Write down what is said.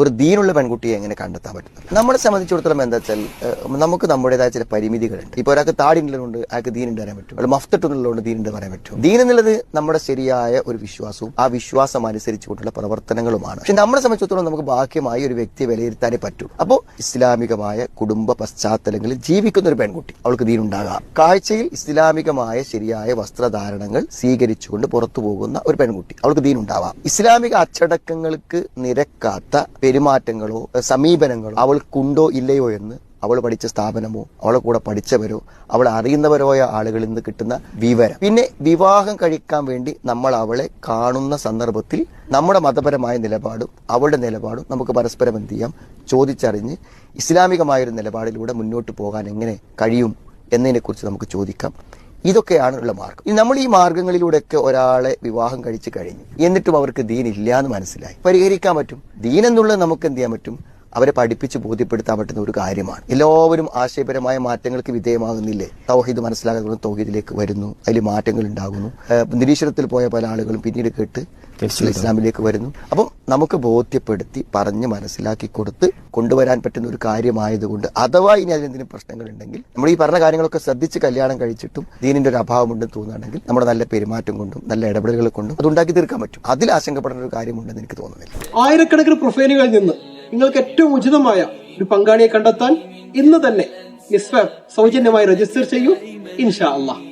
ഒരു ദീനുള്ള പെൺകുട്ടിയെ എങ്ങനെ കണ്ടെത്താൻ പറ്റും നമ്മളെ സംബന്ധിച്ചിടത്തോളം എന്താ വെച്ചാൽ നമുക്ക് നമ്മുടേതായ ചില പരിമിതികളുണ്ട്. ഇപ്പൊ ഒരാൾക്ക് താടി ഉള്ളതുകൊണ്ട് അയാൾക്ക് ദീൻ ഉണ്ട് പറയാൻ പറ്റും. അല്ല മഫ്തട്ടുള്ളതുകൊണ്ട് ദീൻ ഉണ്ട് പറയാൻ പറ്റും. ദീൻ എന്നുള്ളത് നമ്മുടെ ശരിയായ ഒരു വിശ്വാസവും ആ വിശ്വാസം അനുസരിച്ചുകൊണ്ടുള്ള പ്രവർത്തനങ്ങളുമാണ്. പക്ഷെ നമ്മളെ സംബന്ധിച്ചിടത്തോളം നമുക്ക് ബാഹ്യമായി ഒരു വ്യക്തിയെ വിലയിരുത്താനേ പറ്റൂ. അപ്പോൾ ഇസ്ലാമികമായ കുടുംബ പശ്ചാത്തലങ്ങളിൽ ജീവിക്കുന്ന ഒരു പെൺകുട്ടി അവൾക്ക് ദീൻ ഉണ്ടാകാം. കാഴ്ചയിൽ ഇസ്ലാമികമായ ശരിയായ വസ്ത്രധാരണങ്ങൾ സ്വീകരിച്ചുകൊണ്ട് പുറത്തു പോകുന്ന ഒരു പെൺകുട്ടി അവൾക്ക് ദീൻ ഉണ്ടാവാം. ഇസ്ലാമിക അച്ചടക്കങ്ങൾക്ക് നിരക്കാത്ത പെരുമാറ്റങ്ങളോ സമീപനങ്ങളോ അവൾക്കുണ്ടോ ഇല്ലയോ എന്ന് അവൾ പഠിച്ച സ്ഥാപനമോ അവളെ കൂടെ പഠിച്ചവരോ അവൾ അറിയുന്നവരോയ ആളുകളിൽ നിന്ന് കിട്ടുന്ന വിവരം. പിന്നെ വിവാഹം കഴിക്കാൻ വേണ്ടി നമ്മൾ അവളെ കാണുന്ന സന്ദർഭത്തിൽ നമ്മുടെ മതപരമായ നിലപാടും അവളുടെ നിലപാടും നമുക്ക് പരസ്പരം എന്ത് ചെയ്യാം? ചോദിച്ചറിഞ്ഞ് ഇസ്ലാമികമായൊരു നിലപാടിലൂടെ മുന്നോട്ട് പോകാൻ എങ്ങനെ കഴിയും എന്നതിനെക്കുറിച്ച് നമുക്ക് ചോദിക്കാം. ഇതൊക്കെയാണ് ഉള്ള മാർഗം നമ്മൾ ഈ മാർഗങ്ങളിലൂടെയൊക്കെ ഒരാളെ വിവാഹം കഴിച്ചു കഴിഞ്ഞു. എന്നിട്ടും അവർക്ക് ദീൻ ഇല്ല എന്ന് മനസ്സിലായി. പരിഹരിക്കാൻ പറ്റും. ദീൻ എന്നുള്ളത് നമുക്ക് എന്ത് ചെയ്യാൻ പറ്റും? അവരെ പഠിപ്പിച്ച് ബോധ്യപ്പെടുത്താൻ പറ്റുന്ന ഒരു കാര്യമാണ്. എല്ലാവരും ആശയപരമായ മാറ്റങ്ങൾക്ക് വിധേയമാകുന്നില്ലേ? തൗഹീദ് മനസ്സിലാകുന്ന തൗഹീദിലേക്ക് വരുന്നു. അതിൽ മാറ്റങ്ങൾ ഉണ്ടാകുന്നു. നിരീശ്വരത്തിൽ പോയ പല ആളുകളും പിന്നീട് കേട്ട് ഇസ്ലാമിലേക്ക് വരുന്നു. അപ്പം നമുക്ക് ബോധ്യപ്പെടുത്തി പറഞ്ഞ് മനസ്സിലാക്കി കൊടുത്ത് കൊണ്ടുവരാൻ പറ്റുന്ന ഒരു കാര്യമായതുകൊണ്ട് അഥവാ ഇനി അതിനെന്തെങ്കിലും പ്രശ്നങ്ങളുണ്ടെങ്കിൽ നമ്മൾ ഈ പറഞ്ഞ കാര്യങ്ങളൊക്കെ ശ്രദ്ധിച്ച് കല്യാണം കഴിച്ചിട്ടും ദീനിന്റെ ഒരു അഭാവമുണ്ടെന്ന് തോന്നുകയാണെങ്കിൽ നമ്മുടെ നല്ല പെരുമാറ്റം കൊണ്ടും നല്ല ഇടപെടലുകൾ കൊണ്ടും അതുണ്ടാക്കി തീർക്കാൻ പറ്റും. അതിൽ ആശങ്കപ്പെടേണ്ട ഒരു കാര്യമുണ്ടെന്ന് എനിക്ക് തോന്നുന്നില്ല. ആയിരക്കണക്കിന് പ്രൊഫൈലുകളിൽ നിന്ന് നിങ്ങൾക്ക് ഏറ്റവും ഉചിതമായ ഒരു പങ്കാളിയെ കണ്ടെത്താൻ ഇന്ന് തന്നെ സൗജന്യമായി രജിസ്റ്റർ ചെയ്യൂ. ഇൻഷാ അള്ളാഹ്